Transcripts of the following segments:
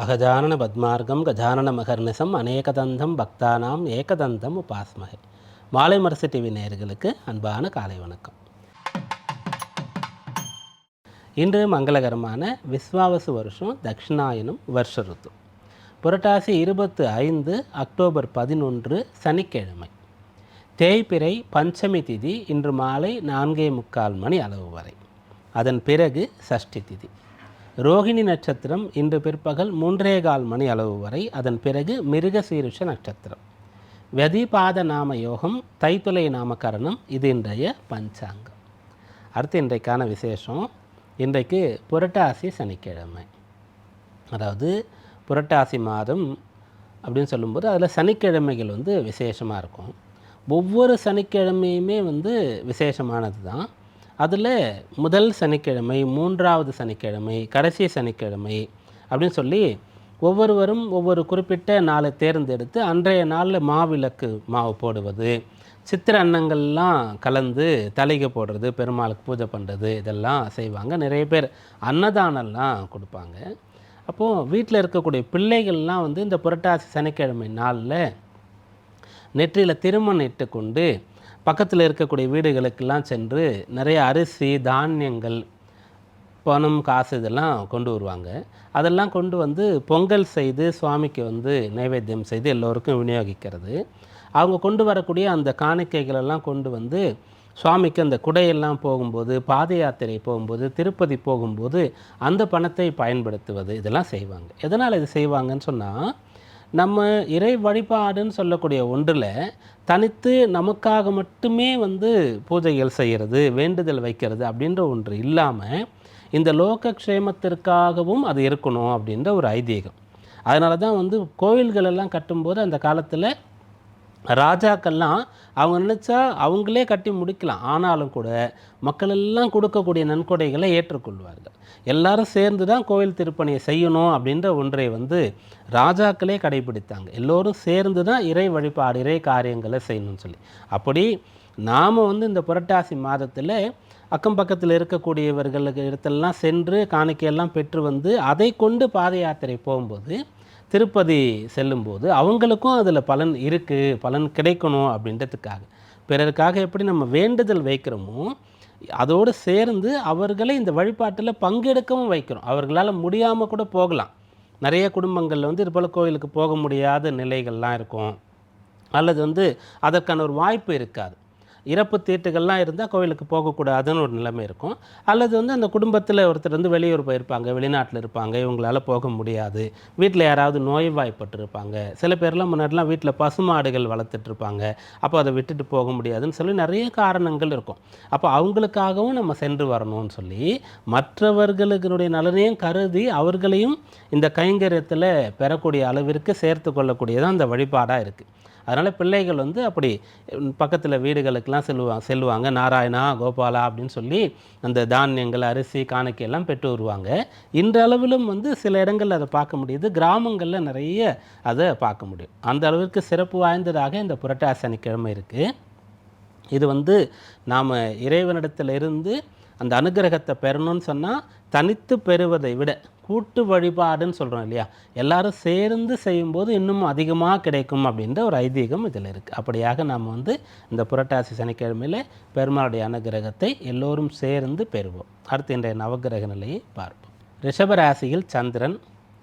அகஜானன பத்மார்க்கம் கஜானன மகர்நிசம் அநேகதந்தம் பக்தானாம் ஏகதந்தம் உபாஸ்மகை. மாலை மரசு டிவி நேயர்களுக்கு அன்பான காலை வணக்கம். இன்று மங்களகரமான விஸ்வாவசு வருஷம் தக்ஷிணாயனம் வருஷ ருத்து. புரட்டாசி இருபத்து ஐந்து அக்டோபர் பதினொன்று சனிக்கிழமை. தேய்பிறை பஞ்சமி திதி இன்று மாலை நான்கே முக்கால் மணி அளவு வரை. அதன் பிறகு சஷ்டி திதி. ரோகிணி நட்சத்திரம் இன்று பிற்பகல் மூன்றே கால் மணி அளவு வரை. அதன் பிறகு மிருகசீருஷ நட்சத்திரம். வெதிபாத நாம யோகம் தைத்துளை நாமகரணம் இது இன்றைய பஞ்சாங்கம். அடுத்து இன்றைக்கான விசேஷம் இன்றைக்கு புரட்டாசி சனிக்கிழமை. அதாவது புரட்டாசி மாதம் அப்படின்னு சொல்லும்போது அதில் சனிக்கிழமைகள் வந்து விசேஷமாக இருக்கும். ஒவ்வொரு சனிக்கிழமையுமே வந்து விசேஷமானது தான் அதில் முதல் சனிக்கிழமை மூன்றாவது சனிக்கிழமை கடைசி சனிக்கிழமை அப்படின்னு சொல்லி ஒவ்வொருவரும் ஒவ்வொரு குறிப்பிட்ட நாளை தேர்ந்தெடுத்து அன்றைய நாளில் மாவிளக்கு மாவு போடுவது சித்திர அன்னங்கள்லாம் கலந்து தலைகை போடுறது பெருமாளுக்கு பூஜை பண்ணுறது இதெல்லாம் செய்வாங்க. நிறைய பேர் அன்னதானம்லாம் கொடுப்பாங்க. அப்போது வீட்டில் இருக்கக்கூடிய பிள்ளைகள்லாம் வந்து இந்த புரட்டாசி சனிக்கிழமை நாளில் நெற்றியில் திருமணம் இட்டுக்கொண்டு பக்கத்தில் இருக்கக்கூடிய வீடுகளுக்கெல்லாம் சென்று நிறைய அரிசி தானியங்கள் பணம் காசு இதெல்லாம் கொண்டு வருவாங்க. அதெல்லாம் கொண்டு வந்து பொங்கல் செய்து சுவாமிக்கு வந்து நைவேத்தியம் செய்து எல்லோருக்கும் விநியோகிக்கிறது. அவங்க கொண்டு வரக்கூடிய அந்த காணிக்கைகளெல்லாம் கொண்டு வந்து சுவாமிக்கு அந்த குடையெல்லாம் போகும்போது பாத யாத்திரை போகும்போது திருப்பதி போகும்போது அந்த பணத்தை பயன்படுத்துவது இதெல்லாம் செய்வாங்க. எதனால் இது செய்வாங்கன்னு சொன்னால் நம்ம இறை வழிபாடுன்னு சொல்லக்கூடிய ஒன்றில் தனித்து நமக்காக மட்டுமே வந்து பூஜைகள் செய்கிறது வேண்டுதல் வைக்கிறது அப்படின்ற ஒன்று இல்லாமல் இந்த லோக க்ஷேமத்திற்காகவும் அது இருக்கணும் அப்படின்ற ஒரு ஐதீகம். அதனால தான் வந்து கோவில்களெல்லாம் கட்டும்போது அந்த காலத்தில் ராஜாக்கள்லாம் அவங்க நினச்சா அவங்களே கட்டி முடிக்கலாம். ஆனாலும் கூட மக்களெல்லாம் கொடுக்கக்கூடிய நன்கொடைகளை ஏற்றுக்கொள்வார்கள். எல்லாரும் சேர்ந்து தான் கோவில் திருப்பணியை செய்யணும் அப்படின்ற ஒன்றை வந்து ராஜாக்களே கடைபிடித்தாங்க. எல்லோரும் சேர்ந்து தான் இறை வழிபாடு இறை காரியங்களை செய்யணும்னு சொல்லி. அப்படி நாம் வந்து இந்த புரட்டாசி மாதத்தில் அக்கம் பக்கத்தில் இருக்கக்கூடியவர்களுக்கு இடத்தெல்லாம் சென்று காணிக்கையெல்லாம் பெற்று வந்து அதை கொண்டு பாத யாத்திரை போகும்போது திருப்பதி செல்லும்போது அவங்களுக்கும் அதில் பலன் இருக்குது பலன் கிடைக்கணும் அப்படின்றதுக்காக. பிறருக்காக எப்படி நம்ம வேண்டுதல் வைக்கிறோமோ அதோடு சேர்ந்து அவர்களை இந்த வழிபாட்டில் பங்கெடுக்கவும் வைக்கிறோம். அவர்களால் முடியாமல் கூட போகலாம். நிறைய குடும்பங்களில் வந்து இது போல் கோயிலுக்கு போக முடியாத நிலைகள்லாம் இருக்கும். அல்லது வந்து அதற்கான ஒரு வாய்ப்பு இருக்காது. இறப்பு தீட்டுகள்லாம் இருந்தால் கோவிலுக்கு போகக்கூடாதுன்னு ஒரு நிலைமை இருக்கும். அல்லது வந்து அந்த குடும்பத்தில் ஒருத்தர் வந்து வெளியூர் போயிருப்பாங்க வெளிநாட்டில் இருப்பாங்க இவங்களால போக முடியாது. வீட்டில் யாராவது நோய்வாய்ப்பட்டிருப்பாங்க. சில பேர்லாம் முன்னாடிலாம் வீட்டில் பசுமாடுகள் வளர்த்துட்ருப்பாங்க. அப்போ அதை விட்டுட்டு போக முடியாதுன்னு சொல்லி நிறைய காரணங்கள் இருக்கும். அப்போ அவங்களுக்காகவும் நம்ம சென்று வரணும்னு சொல்லி மற்றவர்களுடைய நலனையும் கருதி அவர்களையும் இந்த கைங்கரியத்தில் பெறக்கூடிய அளவிற்கு சேர்த்து கொள்ளக்கூடியதான் அந்த வழிபாடாக இருக்குது அதனால் பிள்ளைகள் வந்து அப்படி பக்கத்தில் வீடுகளுக்கெல்லாம் செல்லுவாங்க செல்லுவாங்க. நாராயணா கோபாலா அப்படின்னு சொல்லி அந்த தானியங்கள் அரிசி காணிக்கையெல்லாம் பெற்று வருவாங்க. இன்றளவிலும் வந்து சில இடங்களில் அதை பார்க்க முடியுது. கிராமங்களில் நிறைய அதை பார்க்க முடியும். அந்த அளவிற்கு சிறப்பு வாய்ந்ததாக இந்த புரட்டாசி சனிக்கிழமை இருக்குது இது வந்து நாம் இறைவனிடத்தில் இருந்து அந்த அனுகிரகத்தை பெறணும்னு சொன்னால் தனித்து பெறுவதை விட கூட்டு வழிபாடுன்னு சொல்கிறோம் இல்லையா? எல்லாரும் சேர்ந்து செய்யும்போது இன்னும் அதிகமாக கிடைக்கும் அப்படின்ற ஒரு ஐதீகம் இதில் இருக்குது அப்படியாக நாம் வந்து இந்த புரட்டாசி சனிக்கிழமையில் பெருமாளுடைய அனுகிரகத்தை எல்லோரும் சேர்ந்து பெறுவோம். அடுத்து இன்றைய நவகிரக நிலையை பார்ப்போம். ரிஷப ராசியில் சந்திரன்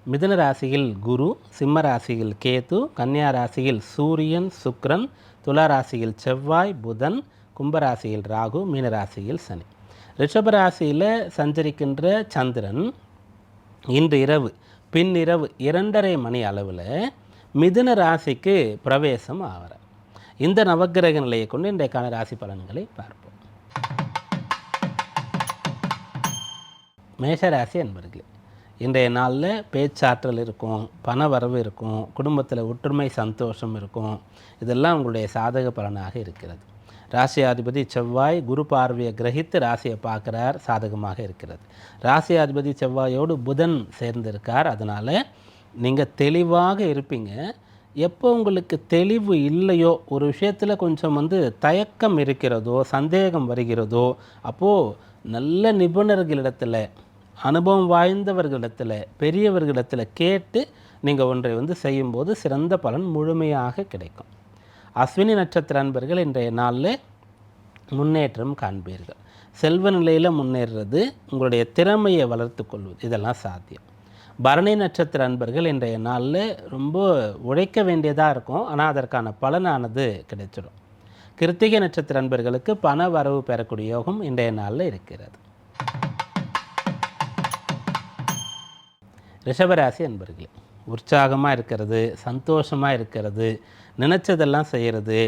மிதுன ராசியில் குரு சிம்ம ராசியில் கேது கன்னியா ராசியில் சூரியன் சுக்ரன் துலா ராசியில் செவ்வாய் புதன் கும்பராசியில் ராகு மீனராசியில் சனி. ரிஷபராசியில் சஞ்சரிக்கின்ற சந்திரன் இன்று இரவு பின்னிரவு இரண்டரை மணி அளவில் மிதுன ராசிக்கு பிரவேசம் ஆகிறார் இந்த நவக்கிரக நிலையை கொண்டு இன்றைக்கான ராசி பலன்களை பார்ப்போம். மேஷராசி என்பர்களே இன்றைய நாளில் பேச்சாற்றல் இருக்கும் பண வரவு இருக்கும் குடும்பத்தில் ஒற்றுமை சந்தோஷம் இருக்கும். இதெல்லாம் உங்களுடைய சாதக பலனாக இருக்கிறது. ராசியாதிபதி செவ்வாய் குரு பார்வையை கிரகித்து ராசியை பார்க்குறார் சாதகமாக இருக்கிறது. ராசியாதிபதி செவ்வாயோடு புதன் சேர்ந்திருக்கார். அதனால் நீங்கள் தெளிவாக இருப்பீங்க. எப்போ உங்களுக்கு தெளிவு இல்லையோ ஒரு விஷயத்தில் கொஞ்சம் வந்து தயக்கம் இருக்கிறதோ சந்தேகம் வருகிறதோ அப்போது நல்ல நிபுணர்களிடத்தில் அனுபவம் வாய்ந்தவர்களிடத்தில் பெரியவர்களிடத்தில் கேட்டு நீங்கள் ஒன்றை வந்து செய்யும்போது சிறந்த பலன் முழுமையாக கிடைக்கும். அஸ்வினி நட்சத்திர அன்பர்கள் இன்றைய நாளில் முன்னேற்றம் காண்பீர்கள். செல்வ நிலையில் முன்னேறுறது உங்களுடைய திறமையை வளர்த்து கொள்வது இதெல்லாம் சாத்தியம். பரணி நட்சத்திர அன்பர்கள் இன்றைய நாளில் ரொம்ப உழைக்க வேண்டியதாக இருக்கும். ஆனால் அதற்கான பலனானது கிடைச்சிடும். கிருத்திகை நட்சத்திர அன்பர்களுக்கு பண வரவு பெறக்கூடிய யோகம் இன்றைய நாளில் இருக்கிறது. ரிஷபராசி அன்பர்களே உற்சாகமாக இருக்கிறது சந்தோஷமாக இருக்கிறது நினச்சதெல்லாம் செய்கிறது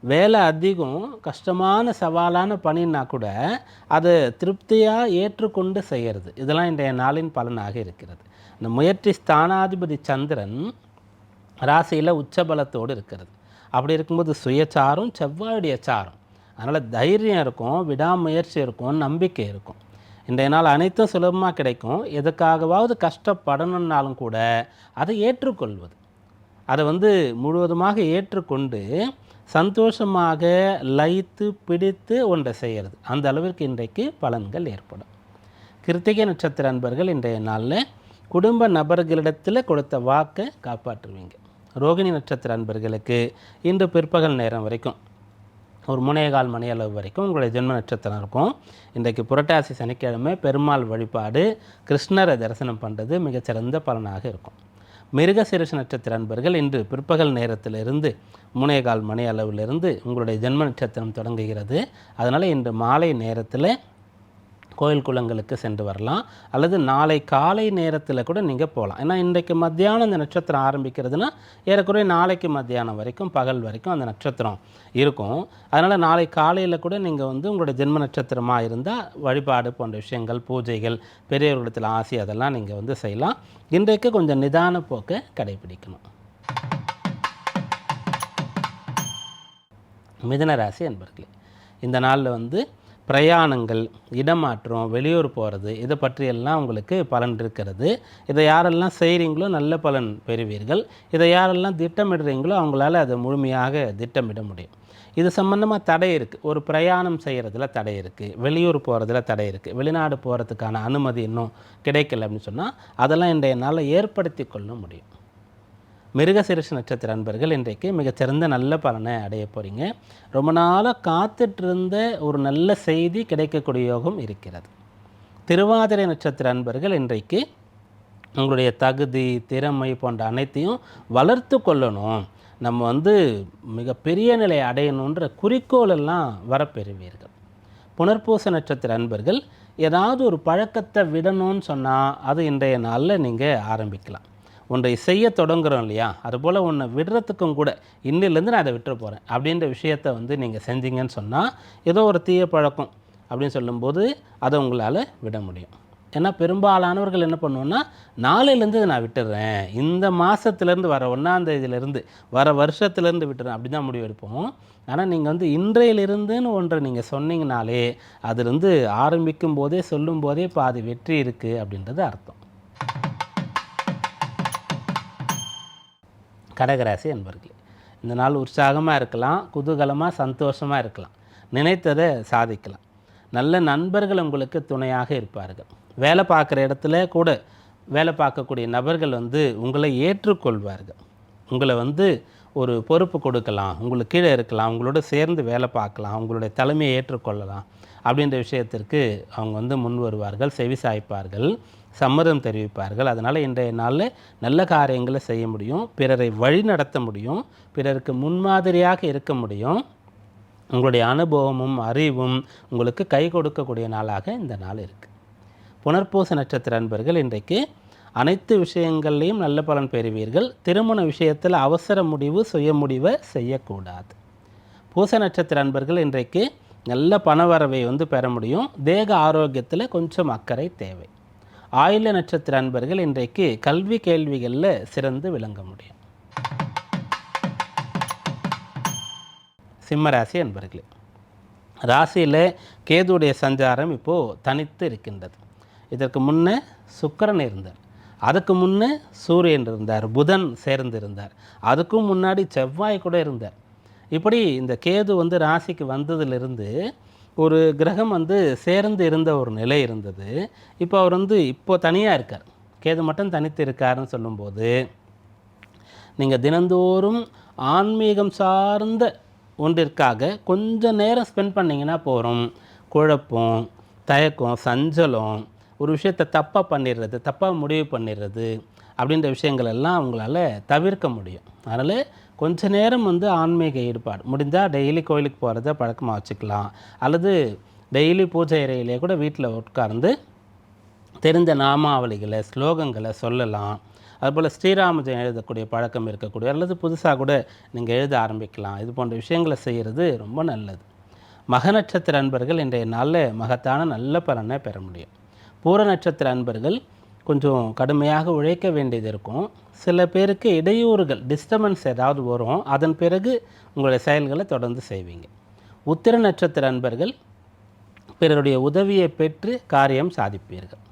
வேலை அதிகம் கஷ்டமான சவாலான பணின்னா கூட அதை திருப்தியாக ஏற்றுக்கொண்டு செய்கிறது இதெல்லாம் இன்றைய நாளின் பலனாக இருக்கிறது. இந்த முயற்சி ஸ்தானாதிபதி சந்திரன் ராசியில் உச்சபலத்தோடு இருக்கிறது. அப்படி இருக்கும்போது சுயச்சாரம் செவ்வாயுடைய சாரம். அதனால் தைரியம் இருக்கும் விடாமுயற்சி இருக்கும் நம்பிக்கை இருக்கும். இன்றைய நாள் அனைத்தும் சுலபமாக கிடைக்கும். எதுக்காகவாவது கஷ்டப்படணுன்னாலும் கூட அதை ஏற்றுக்கொள்வது. அதை வந்து முழுவதுமாக ஏற்றுக்கொண்டு சந்தோஷமாக லயித்து பிடித்து ஒன்றை செய்கிறது. அந்த அளவிற்கு இன்றைக்கு பலன்கள் ஏற்படும். கிருத்திகை நட்சத்திர அன்பர்கள் இன்றைய நாளில் குடும்ப நபர்களிடத்தில் கொடுத்த வாக்கை காப்பாற்றுவீங்க. ரோகிணி நட்சத்திர அன்பர்களுக்கு இன்று பிற்பகல் நேரம் வரைக்கும் ஒரு முனையகால் மணி அளவு வரைக்கும் உங்களுடைய ஜென்ம நட்சத்திரம் இருக்கும். இன்றைக்கு புரட்டாசி சனிக்கிழமை பெருமாள் வழிபாடு கிருஷ்ணரை தரிசனம் பண்ணுறது மிகச்சிறந்த பலனாக இருக்கும். மிருகசிரிஷ நட்சத்திர அன்பர்கள் இன்று பிற்பகல் நேரத்திலிருந்து முனையகால் மணி அளவிலிருந்து உங்களுடைய ஜென்ம நட்சத்திரம் தொடங்குகிறது. அதனால் இன்று மாலை நேரத்தில் கோயில் குளங்களுக்கு சென்று வரலாம். அல்லது நாளை காலை நேரத்தில் கூட நீங்கள் போகலாம் ஏன்னா இன்றைக்கு மத்தியானம் இந்த நட்சத்திரம் ஆரம்பிக்கிறதுனா ஏறக்குறைய நாளைக்கு மத்தியானம் வரைக்கும் பகல் வரைக்கும் அந்த நட்சத்திரம் இருக்கும். அதனால் நாளை காலையில் கூட நீங்கள் வந்து உங்களோட ஜென்ம நட்சத்திரமாக இருந்தால் வழிபாடு போன்ற விஷயங்கள் பூஜைகள் பெரியவர்களிடத்தில் ஆசை அதெல்லாம் நீங்கள் வந்து செய்யலாம். இன்றைக்கு கொஞ்சம் நிதான போக்கை கடைபிடிக்கணும். மிதன ராசி என்பர்களே இந்த நாளில் வந்து பிரயாணங்கள் இடமாற்றம் வெளியூர் போகிறது இதை பற்றியெல்லாம் உங்களுக்கு பலன் இருக்கிறது. இதை யாரெல்லாம் செய்கிறீங்களோ நல்ல பலன் பெறுவீர்கள். இதை யாரெல்லாம் திட்டமிடுறீங்களோ அவங்களால அதை முழுமையாக திட்டமிட முடியும். இது சம்மந்தமாக தடை இருக்குது ஒரு பிரயாணம் செய்கிறதுல தடை இருக்குது வெளியூர் போகிறதுல தடை இருக்குது வெளிநாடு போகிறதுக்கான அனுமதி இன்னும் கிடைக்கல அப்படின்னு சொன்னால் அதெல்லாம் இன்றைய நாளில் ஏற்படுத்தி கொள்ள முடியும். மிருகசிரசு நட்சத்திர அன்பர்கள் இன்றைக்கு மிகச்சிறந்த நல்ல பலனை அடைய போகிறீங்க ரொம்ப நாளாக காத்துட்ருந்த ஒரு நல்ல செய்தி கிடைக்கக்கூடிய யோகம் இருக்கிறது. திருவாதிரை நட்சத்திர அன்பர்கள் இன்றைக்கு உங்களுடைய தகுதி திறமை போன்ற அனைத்தையும் வளர்த்து கொள்ளணும். நம்ம வந்து மிகப்பெரிய நிலை அடையணுன்ற குறிக்கோளெல்லாம் வரப்பெறுவீர்கள். புனர்பூச நட்சத்திர அன்பர்கள் ஏதாவது ஒரு பழக்கத்தை விடணும்னு சொன்னால் அது இன்றைய நாளில் நீங்கள் ஆரம்பிக்கலாம். ஒன்றை செய்ய தொடங்குறோம் இல்லையா? அதுபோல் ஒன்றை விடுறதுக்கும் கூட இன்னிலேருந்து நான் அதை விட்டுற போகிறேன் அப்படின்ற விஷயத்தை வந்து நீங்கள் செஞ்சீங்கன்னு சொன்னால் ஏதோ ஒரு தீய பழக்கம் அப்படின்னு சொல்லும்போது அதை உங்களால் விட முடியும். ஏன்னா பெரும்பாலானவர்கள் என்ன பண்ணுவோன்னா நாளையிலேருந்து நான் விட்டுறேன். இந்த மாதத்துலேருந்து வர ஒன்றாந்தேதியிலேருந்து வர வருஷத்துலேருந்து விட்டுறேன். அப்படி தான் முடிவு எடுப்போம். ஆனால் நீங்கள் வந்து இன்றையிலிருந்துன்னு ஒன்றை நீங்கள் சொன்னீங்கனாலே அதுலேருந்து ஆரம்பிக்கும் போதே சொல்லும் போதே பாதி வெற்றி இருக்குது அப்படின்றது அர்த்தம். கடகராசி என்பர்களே இந்த நாள் உற்சாகமாக இருக்கலாம் குதூகலமாக சந்தோஷமாக இருக்கலாம் நினைத்ததை சாதிக்கலாம். நல்ல நண்பர்கள் உங்களுக்கு துணையாக இருப்பார்கள். வேலை பார்க்குற இடத்துல கூட வேலை பார்க்கக்கூடிய நபர்கள் வந்து உங்களை ஏற்றுக்கொள்வார்கள். உங்களை வந்து ஒரு பொறுப்பு கொடுக்கலாம் உங்களுக்கு கீழே இருக்கலாம் உங்களோட சேர்ந்து வேலை பார்க்கலாம் உங்களுடைய தலைமையை ஏற்றுக்கொள்ளலாம் அப்படின்ற விஷயத்திற்கு அவங்க வந்து முன் வருவார்கள் செவி சாய்ப்பார்கள். சம்மதம் தெரிவிப்பார்கள். அதனால் இன்றைய நாளில் நல்ல காரியங்களை செய்ய முடியும். பிறரை வழி நடத்த முடியும். பிறருக்கு முன்மாதிரியாக இருக்க முடியும். உங்களுடைய அனுபவமும் அறிவும் உங்களுக்கு கை கொடுக்கக்கூடிய நாளாக இந்த நாள் இருக்குது புனர்பூச நட்சத்திர அன்பர்கள் இன்றைக்கு அனைத்து விஷயங்கள்லையும் நல்ல பலன் பெறுவீர்கள். திருமண விஷயத்தில் அவசர முடிவு சுய முடிவை செய்யக்கூடாது. பூச நட்சத்திர அன்பர்கள் இன்றைக்கு நல்ல பணவரவை வந்து பெற முடியும். தேக ஆரோக்கியத்தில் கொஞ்சம் அக்கறை தேவை. ஆயுள நட்சத்திர அன்பர்கள் இன்றைக்கு கல்வி கேள்விகளில் சிறந்து விளங்க முடியும். சிம்மராசி அன்பர்களே ராசியில் கேதுடைய சஞ்சாரம் இப்போது தனித்து இருக்கின்றது. இதற்கு முன்னே சுக்கரன் இருந்தார். அதுக்கு முன்னே சூரியன் இருந்தார் புதன் சேர்ந்திருந்தார். அதுக்கும் முன்னாடி செவ்வாய் கூட இருந்தார். இப்படி இந்த கேது வந்து ராசிக்கு வந்ததிலிருந்து ஒரு கிரகம் வந்து சேர்ந்து இருந்த ஒரு நிலை இருந்தது. இப்போ அவர் வந்து இப்போ தனியாக இருக்கார். கேது மட்டும் தனித்து இருக்காருன்னு சொல்லும்போது நீங்கள் தினந்தோறும் ஆன்மீகம் சார்ந்த ஒன்றிற்காக கொஞ்சம் நேரம் ஸ்பெண்ட் பண்ணிங்கன்னா போகிறோம் குழப்பம் தயக்கம் சஞ்சலம் ஒரு விஷயத்தை தப்பாக பண்ணிடுறது தப்பாக முடிவு பண்ணிடுறது அப்படின்ற விஷயங்கள் எல்லாம் அவங்களால தவிர்க்க முடியும். அதனால் கொஞ்ச நேரம் வந்து ஆன்மீக ஈடுபாடு. முடிஞ்சால் டெய்லி கோயிலுக்கு போகிறத பழக்கமாக வச்சுக்கலாம். அல்லது டெய்லி பூஜை அறையிலே கூட வீட்டில் உட்கார்ந்து தெரிந்த நாமாவளிகளை ஸ்லோகங்களை சொல்லலாம். அதுபோல் ஸ்ரீராமஜெயம் எழுதக்கூடிய பழக்கம் இருக்கக்கூடிய அல்லது புதுசாக கூட நீங்கள் எழுத ஆரம்பிக்கலாம். இது போன்ற விஷயங்களை செய்கிறது ரொம்ப நல்லது. மக நட்சத்திர அன்பர்கள் இன்றைய நாளில் மகத்தான நல்ல பலனை பெற முடியும். பூர நட்சத்திர அன்பர்கள் கொஞ்சம் கடுமையாக உழைக்க வேண்டியது இருக்கும். சில பேருக்கு இடையூறுகள் டிஸ்டர்பன்ஸ் ஏதாவது வரும் அதன் பிறகு உங்களுடைய செயல்களை தொடர்ந்து செய்வீங்க. உத்திர நட்சத்திர அன்பர்கள் பிறருடைய உதவியை பெற்று காரியம் சாதிப்பீர்கள்.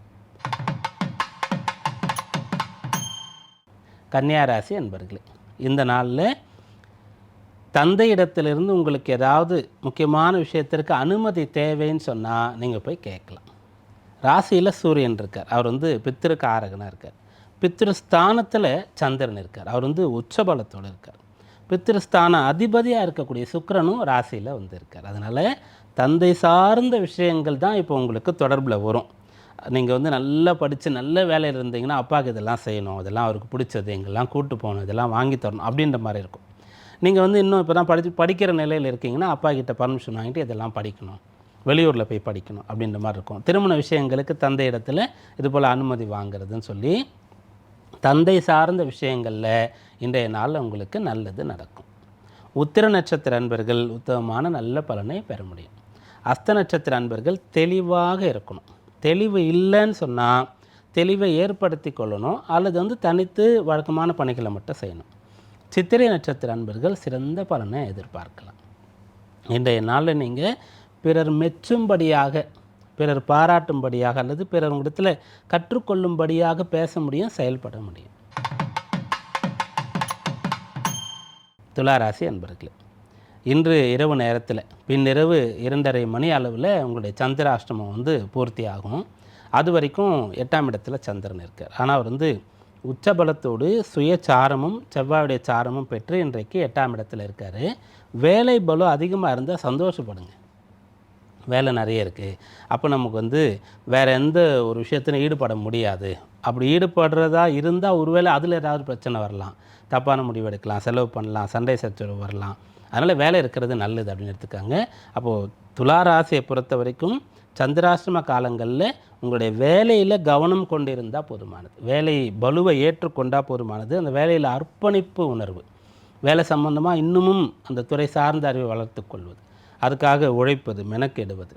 கன்னியாராசி அன்பர்களே இந்த நாளில் தந்தையிடத்திலிருந்து உங்களுக்கு ஏதாவது முக்கியமான விஷயத்திற்கு அனுமதி தேவைன்னு சொன்னால் நீங்கள் போய் கேட்கலாம். ராசியில் சூரியன் இருக்கார். அவர் வந்து பித்திருக்காரகனாக இருக்கார். பித்திருஸ்தானத்தில் சந்திரன் இருக்கார். அவர் வந்து உச்சபலத்தோடு இருக்கார். பித்திருஸ்தான அதிபதியாக இருக்கக்கூடிய சுக்கரனும் ராசியில் வந்து இருக்கார். அதனால் தந்தை சார்ந்த விஷயங்கள் தான் இப்போ உங்களுக்கு தொடர்பில் வரும். நீங்கள் வந்து நல்லா படித்து நல்ல வேலையில் இருந்தீங்கன்னா அப்பாவுக்கு இதெல்லாம் செய்யணும் இதெல்லாம் அவருக்கு பிடிச்சது எங்கெல்லாம் கூட்டு போகணும் இதெல்லாம் வாங்கி தரணும் அப்படின்ற மாதிரி இருக்கும். நீங்கள் வந்து இன்னும் இப்போ தான் படித்து படிக்கிற நிலையில் இருக்கீங்கன்னா அப்பா கிட்ட பர்மிஷன் வாங்கிட்டு இதெல்லாம் படிக்கணும். வெளியூரில் போய் படிக்கணும் அப்படின்ற மாதிரி இருக்கும். திருமண விஷயங்களுக்கு தந்தை இடத்துல இது போல் அனுமதி வாங்குறதுன்னு சொல்லி தந்தை சார்ந்த விஷயங்களில் இன்றைய நாளில் உங்களுக்கு நல்லது நடக்கும். உத்திர நட்சத்திர அன்பர்கள் உத்தமமான நல்ல பலனை பெற முடியும். அஸ்த நட்சத்திர அன்பர்கள் தெளிவாக இருக்கணும். தெளிவு இல்லைன்னு சொன்னால் தெளிவை ஏற்படுத்தி கொள்ளணும். அல்லது வந்து தனித்து வழக்கமான பணிகளை மட்டும் செய்யணும். சித்திரை நட்சத்திர அன்பர்கள் சிறந்த பலனை எதிர்பார்க்கலாம். இன்றைய நாளில் நீங்கள் பிறர் மெச்சும்படியாக பிறர் பாராட்டும்படியாக அல்லது பிறர் உங்களிடத்தில் கற்றுக்கொள்ளும்படியாக பேச முடியும் செயல்பட முடியும். துளாராசி அன்பர்களே இன்று இரவு நேரத்தில் பின்னிரவு இரண்டரை மணி அளவில் உங்களுடைய சந்திராஷ்டமம் வந்து பூர்த்தி ஆகும் அது வரைக்கும் எட்டாம் இடத்துல சந்திரன் இருக்கார். ஆனால் அவர் வந்து உச்சபலத்தோடு சுயச்சாரமும் செவ்வாயுடைய சாரமும் பெற்று இன்றைக்கு எட்டாம் இடத்துல இருக்கார். வேலை பலம் அதிகமாக இருந்தால் சந்தோஷப்படுங்க. வேலை நிறைய இருக்குது அப்போ நமக்கு வந்து வேறு எந்த ஒரு விஷயத்திலும் ஈடுபட முடியாது. அப்படி ஈடுபடுறதா இருந்தால் ஒருவேளை அதில் ஏதாவது பிரச்சனை வரலாம். தப்பான முடிவு எடுக்கலாம். செலவு பண்ணலாம். சண்டை சச்சரவு வரலாம். அதனால் வேலை இருக்கிறது நல்லது அப்படின்னு எடுத்துக்காங்க. அப்போது துளாராசியை பொறுத்த வரைக்கும் சந்திராசிரம காலங்களில் உங்களுடைய வேலையில் கவனம் கொண்டு இருந்தால் போதுமானது. வேலை பலுவை ஏற்றுக்கொண்டால் போதுமானது. அந்த வேலையில் அர்ப்பணிப்பு உணர்வு. வேலை சம்பந்தமாக இன்னமும் அந்த துறை சார்ந்த அறிவை வளர்த்து கொள்வது. அதுக்காக உழைப்பது மெனக்கெடுவது.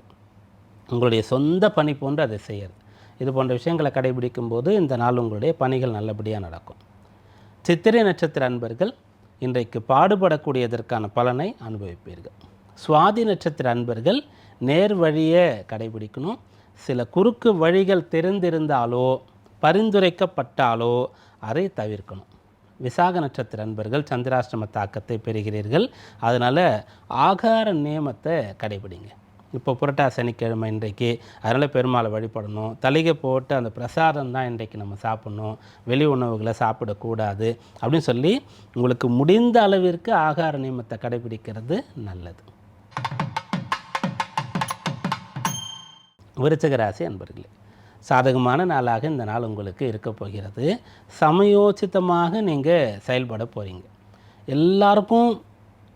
உங்களுடைய சொந்த பணி போன்று அதை செய்யறது. இது போன்ற விஷயங்களை கடைபிடிக்கும் போது இந்த நாள் உங்களுடைய பணிகள் நல்லபடியாக நடக்கும். சித்திரை நட்சத்திர அன்பர்கள் இன்றைக்கு பாடுபடக்கூடியதற்கான பலனை அனுபவிப்பீர்கள். சுவாதி நட்சத்திர அன்பர்கள் நேர் வழியை கடைபிடிக்கணும். சில குறுக்கு வழிகள் தெரிந்திருந்தாலோ பரிந்துரைக்கப்பட்டாலோ அதை தவிர்க்கணும். விசாக நட்சத்திர அன்பர்கள் சந்திராஷ்டம தாக்கத்தை பெறுகிறீர்கள். அதனால் ஆகார நியமத்தை கடைபிடிங்க. இப்போ புரட்டா சனிக்கிழமை இன்றைக்கு அதனால் பெருமாளை வழிபடணும். தலைகை போட்டு அந்த பிரசாதம் தான் இன்றைக்கு நம்ம சாப்பிட்ணும். வெளி உணவுகளை சாப்பிடக்கூடாது அப்படின்னு சொல்லி உங்களுக்கு முடிந்த அளவிற்கு ஆகார நியமத்தை கடைபிடிக்கிறது நல்லது. விருச்சக ராசி அன்பர்களே. சாதகமான நாளாக இந்த நாள் உங்களுக்கு இருக்க போகிறது. சமயோசித்தமாக நீங்கள் செயல்பட போகிறீங்க எல்லாருக்கும்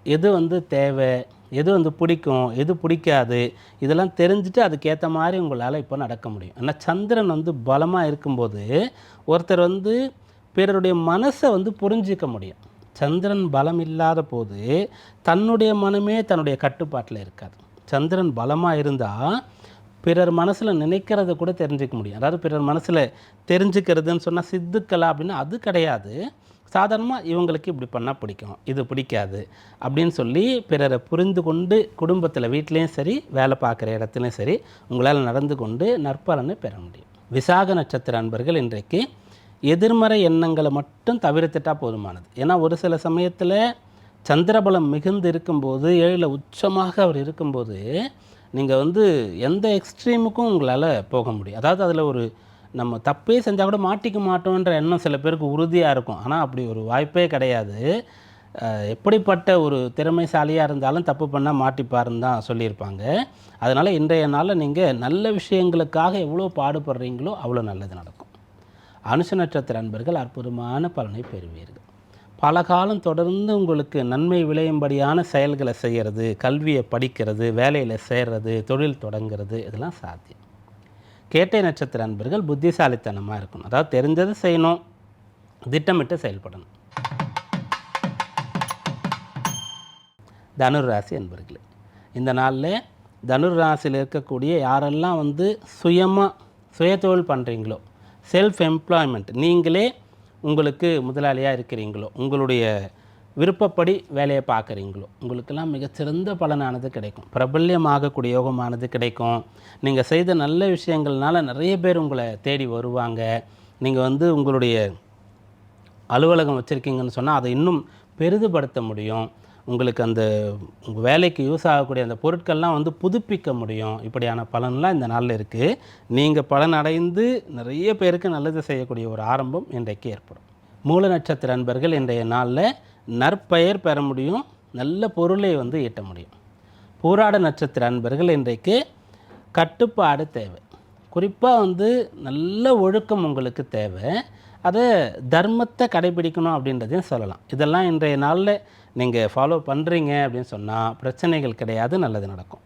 எது வந்து தேவை எது வந்து பிடிக்கும் எது பிடிக்காது இதெல்லாம் தெரிஞ்சுட்டு அதுக்கேற்ற மாதிரி உங்களால் இப்போ நடக்க முடியும். ஆனால் சந்திரன் வந்து பலமாக இருக்கும்போது ஒருத்தர் வந்து பிறருடைய மனசை வந்து புரிஞ்சிக்க முடியும். சந்திரன் பலம் இல்லாத போது தன்னுடைய மனமே தன்னுடைய கட்டுப்பாட்டில் இருக்காது. சந்திரன் பலமாக இருந்தால் பிறர் மனசில் நினைக்கிறத கூட தெரிஞ்சுக்க முடியும். அதாவது பிறர் மனசில் தெரிஞ்சுக்கிறதுன்னு சொன்னால் சித்துக்கலா அப்படின்னா அது கிடையாது. சாதாரணமாக இவங்களுக்கு இப்படி பண்ணால் பிடிக்கும். இது பிடிக்காது அப்படின்னு சொல்லி பிறரை புரிந்து கொண்டு குடும்பத்தில் வீட்லேயும் சரி வேலை பார்க்குற இடத்துலையும் சரி உங்களால் நடந்து கொண்டு நற்பலனை பெற முடியும். விசாக நட்சத்திர அன்பர்கள் இன்றைக்கு எதிர்மறை எண்ணங்களை மட்டும் தவிர்த்துட்டால் போதுமானது. ஏன்னா ஒரு சில சமயத்தில் சந்திரபலம் மிகுந்து இருக்கும்போது ஏழில் உச்சமாக அவர் இருக்கும்போது நீங்கள் வந்து எந்த எக்ஸ்ட்ரீமுக்கும் உங்களால் போக முடியும். அதாவது அதில் ஒரு நம்ம தப்பே செஞ்சால் கூட மாட்டிக்க மாட்டோன்ற எண்ணம் சில பேருக்கு உறுதியாக இருக்கும். ஆனால் அப்படி ஒரு வாய்ப்பே கிடையாது. எப்படிப்பட்ட ஒரு திறமைசாலியாக இருந்தாலும் தப்பு பண்ணால் மாட்டிப்பாருன்னு தான் சொல்லியிருப்பாங்க. அதனால் இன்றைய நாளில் நீங்கள் நல்ல விஷயங்களுக்காக எவ்வளோ பாடுபடுறீங்களோ அவ்வளோ நல்லது நடக்கும். அனுஷ நட்சத்திர அன்பர்கள் அற்புதமான பலனை பெறுவீர்கள். பல காலம் தொடர்ந்து உங்களுக்கு நன்மை விளையும்படியான செயல்களை செய்கிறது கல்வியை படிக்கிறது வேலையில் சேர்றது தொழில் தொடங்குறது இதெல்லாம் சாத்தியம். கேட்டை நட்சத்திர அன்பர்கள் புத்திசாலித்தனமாக இருக்கணும். அதாவது தெரிஞ்சதை செய்யணும் திட்டமிட்டு செயல்படணும். தனுராசி அன்பர்களே இந்த நாளில் தனுராசியில் இருக்கக்கூடிய யாரெல்லாம் வந்து சுயமாக சுயதொழில் பண்ணுறீங்களோ செல்ஃப் எம்ப்ளாய்மெண்ட் நீங்களே உங்களுக்கு முதலாளியாக இருக்கிறீங்களோ உங்களுடைய விருப்பப்படி வேலையை பார்க்குறீங்களோ உங்களுக்கெல்லாம் மிகச்சிறந்த பலனானது கிடைக்கும். பிரபல்யமாகக்கூடிய யோகமானது கிடைக்கும். நீங்கள் செய்த நல்ல விஷயங்கள்னால நிறைய பேர் உங்களை தேடி வருவாங்க. நீங்கள் வந்து உங்களுடைய அலுவலகம் வச்சுருக்கீங்கன்னு சொன்னால் அதை இன்னும் பெரிதுபடுத்த முடியும். உங்களுக்கு அந்த உங்கள் வேலைக்கு யூஸ் ஆகக்கூடிய அந்த பொருட்கள்லாம் வந்து புதுப்பிக்க முடியும். இப்படியான பலன்லாம் இந்த நாளில் இருக்குது நீங்கள் பலன் அடைந்து நிறைய பேருக்கு நல்லது செய்யக்கூடிய ஒரு ஆரம்பம் இன்றைக்கு ஏற்படும். மூல நட்சத்திர அன்பர்கள் இன்றைய நாளில் நற்பெயர் பெற முடியும் நல்ல பொருளை வந்து ஈட்ட முடியும். பூராட நட்சத்திர அன்பர்கள் இன்றைக்கு கட்டுப்பாடு தேவை. குறிப்பாக வந்து நல்ல ஒழுக்கம் உங்களுக்கு தேவை. அதை தர்மத்தை கடைபிடிக்கணும் அப்படின்றதையும் சொல்லலாம். இதெல்லாம் இன்றைய நாளில் நீங்கள் ஃபாலோ பண்ணுறீங்க அப்படின்னு சொன்னால் பிரச்சனைகள் கிடையாது நல்லது நடக்கும்.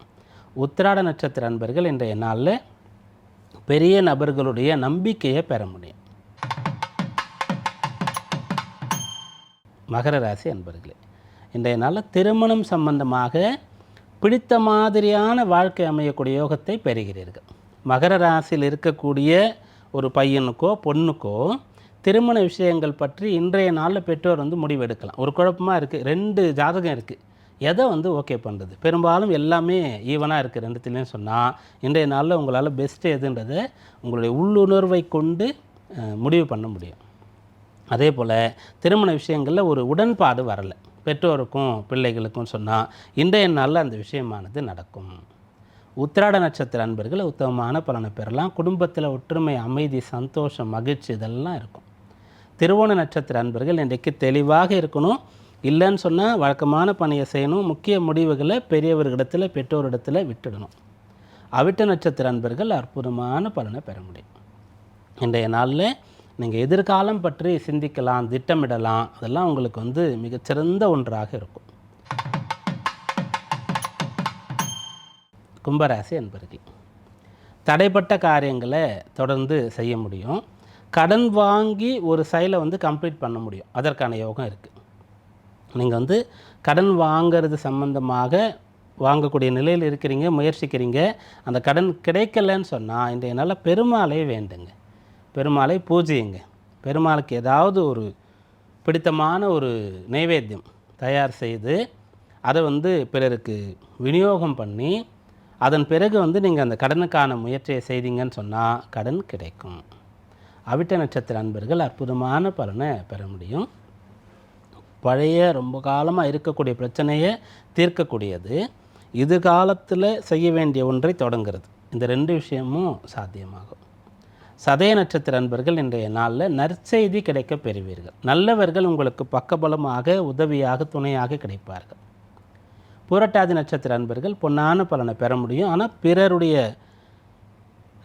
உத்திராட நட்சத்திர அன்பர்கள் இன்றைய நாளில் பெரிய நபர்களுடைய நம்பிக்கையை பெற முடியும். மகர ராசி அன்பர்களே இன்றைய நாளில் திருமணம் சம்பந்தமாக பிடித்த மாதிரியான வாழ்க்கை அமையக்கூடிய யோகத்தை பெறுகிறீர்கள். மகர ராசியில் இருக்கக்கூடிய ஒரு பையனுக்கோ பொண்ணுக்கோ திருமண விஷயங்கள் பற்றி இன்றைய நாளில் பெற்றோர் வந்து முடிவெடுக்கலாம். ஒரு குழப்பமாக இருக்குது ரெண்டு ஜாதகம் இருக்குது எதை வந்து ஓகே பண்ணுறது பெரும்பாலும் எல்லாமே ஈவனாக இருக்குது ரெண்டுத்துலேயும் சொன்னால் இன்றைய நாளில் உங்களால் பெஸ்ட்டு எதுன்றதை உங்களுடைய உள்ளுணர்வை கொண்டு முடிவு பண்ண முடியும். அதே போல் திருமண விஷயங்களில் ஒரு உடன்பாடு வரலை. பெற்றோருக்கும் பிள்ளைகளுக்கும் சொன்னால் இன்றைய நாளில் அந்த விஷயமானது நடக்கும். உத்திராட நட்சத்திர அன்பர்கள் உத்தமமான பலனை பெறலாம். குடும்பத்தில் ஒற்றுமை அமைதி சந்தோஷம் மகிழ்ச்சி இதெல்லாம் இருக்கும். திருவோண நட்சத்திர அன்பர்கள் இன்றைக்கு தெளிவாக இருக்கணும். இல்லைன்னு சொன்னால் வழக்கமான பணியை செய்யணும். முக்கிய முடிவுகளை பெரியவர்களிடத்தில் பெற்றோரிடத்தில் விட்டுடணும். அவிட்ட நட்சத்திர அன்பர்கள் அற்புதமான பலனை பெற முடியும். இன்றைய நாளில் நீங்கள் எதிர்காலம் பற்றி சிந்திக்கலாம் திட்டமிடலாம். அதெல்லாம் உங்களுக்கு வந்து மிகச்சிறந்த ஒன்றாக இருக்கும். கும்பராசி அன்பர்கள் தடைப்பட்ட காரியங்களை தொடர்ந்து செய்ய முடியும். கடன் வாங்கி ஒரு செயலை வந்து கம்ப்ளீட் பண்ண முடியும். அதற்கான யோகம் இருக்குது நீங்கள் வந்து கடன் வாங்கிறது சம்பந்தமாக வாங்கக்கூடிய நிலையில் இருக்கிறீங்க முயற்சிக்கிறீங்க. அந்த கடன் கிடைக்கலன்னு சொன்னால் இன்றைய நாளில் பெருமாளை வேண்டுங்க. பெருமாளை பூஜையுங்க. பெருமாளுக்கு ஏதாவது ஒரு பிடித்தமான ஒரு நைவேத்தியம் தயார் செய்து அதை வந்து பிறருக்கு விநியோகம் பண்ணி அதன் பிறகு வந்து நீங்கள் அந்த கடனுக்கான முயற்சியை செய்தீங்கன்னு சொன்னால் கடன் கிடைக்கும். அவிட்ட நட்சத்திர அன்பர்கள் அற்புதமான பலனை பெற முடியும். பழைய ரொம்ப காலமாக இருக்கக்கூடிய பிரச்சனையை தீர்க்கக்கூடியது. இது காலத்தில் செய்ய வேண்டிய ஒன்றை தொடங்குறது. இந்த ரெண்டு விஷயமும் சாத்தியமாகும். சதய நட்சத்திர அன்பர்கள் இன்றைய நாளில் நற்செய்தி கிடைக்க பெறுவீர்கள். நல்லவர்கள் உங்களுக்கு பக்கபலமாக உதவியாக துணையாக கிடைப்பார்கள். புரட்டாதி நட்சத்திர அன்பர்கள் பொன்னான பலனை பெற முடியும். ஆனால் பிறருடைய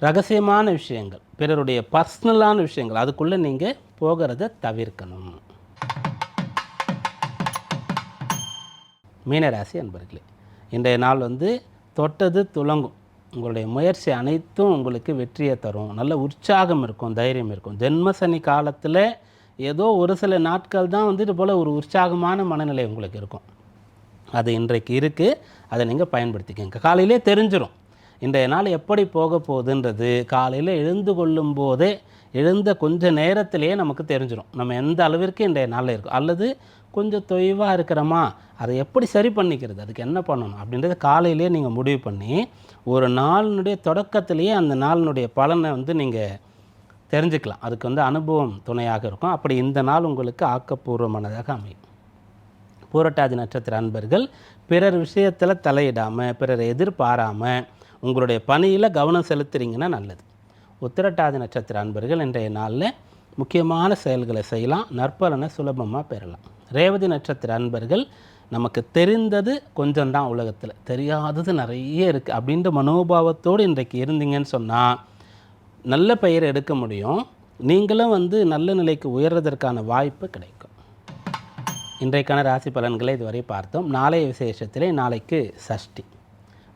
ரகசியமான விஷயங்கள் பிறருடைய பர்சனலான விஷயங்கள் அதுக்குள்ளே நீங்கள் போகிறத தவிர்க்கணும். மீனராசி அன்பர்களே இன்றைய நாள் வந்து தொட்டது துலங்கும் உங்களுடைய முயற்சி அனைத்தும் உங்களுக்கு வெற்றியை தரும். நல்ல உற்சாகம் இருக்கும் தைரியம் இருக்கும். ஜென்ம சனி காலத்தில் ஏதோ ஒரு சில நாட்கள் தான் வந்து இது போல் ஒரு உற்சாகமான மனநிலை உங்களுக்கு இருக்கும். அது இன்றைக்கு இருக்குது அதை நீங்கள் பயன்படுத்திக்கங்க. காலையிலே தெரிஞ்சிடும் இன்றைய நாள் எப்படி போக போகுதுன்றது காலையில் எழுந்து கொள்ளும் போதே எழுந்த கொஞ்ச நேரத்திலேயே நமக்கு தெரிஞ்சிடும் நம்ம எந்த அளவிற்கு இன்றைய நாளில் இருக்கும். அல்லது கொஞ்சம் தொய்வாக இருக்கிறோமா? அதை எப்படி சரி பண்ணிக்கிறது? அதுக்கு என்ன பண்ணணும்? அப்படின்றத காலையிலேயே நீங்கள் முடிவு பண்ணி ஒரு நாளினுடைய தொடக்கத்திலேயே அந்த நாளினுடைய பலனை வந்து நீங்கள் தெரிஞ்சுக்கலாம். அதுக்கு வந்து அனுபவம் துணையாக இருக்கும். அப்படி இந்த நாள் உங்களுக்கு ஆக்கப்பூர்வமானதாக அமையும். பூரட்டாதி நட்சத்திர அன்பர்கள் பிறர் விஷயத்தில் தலையிடாமல் பிறரை எதிர்பாராமல் உங்களுடைய பணியில் கவனம் செலுத்துறீங்கன்னா நல்லது. உத்திரட்டாதி நட்சத்திர அன்பர்கள் இன்றைய நாளில் முக்கியமான செயல்களை செய்யலாம். நற்பலனை சுலபமாக பெறலாம். ரேவதி நட்சத்திர அன்பர்கள் நமக்கு தெரிந்தது கொஞ்சம் தான் உலகத்தில். தெரியாதது நிறைய இருக்குது அப்படின்ற மனோபாவத்தோடு இன்றைக்கு இருந்தீங்கன்னு சொன்னால் நல்ல பெயர் எடுக்க முடியும். நீங்களும் வந்து நல்ல நிலைக்கு உயர்றதற்கான வாய்ப்பு கிடைக்கும். இன்றைக்கான ராசி பலன்களை இதுவரை பார்த்தோம். நாளைய விசேஷத்திலே நாளைக்கு சஷ்டி.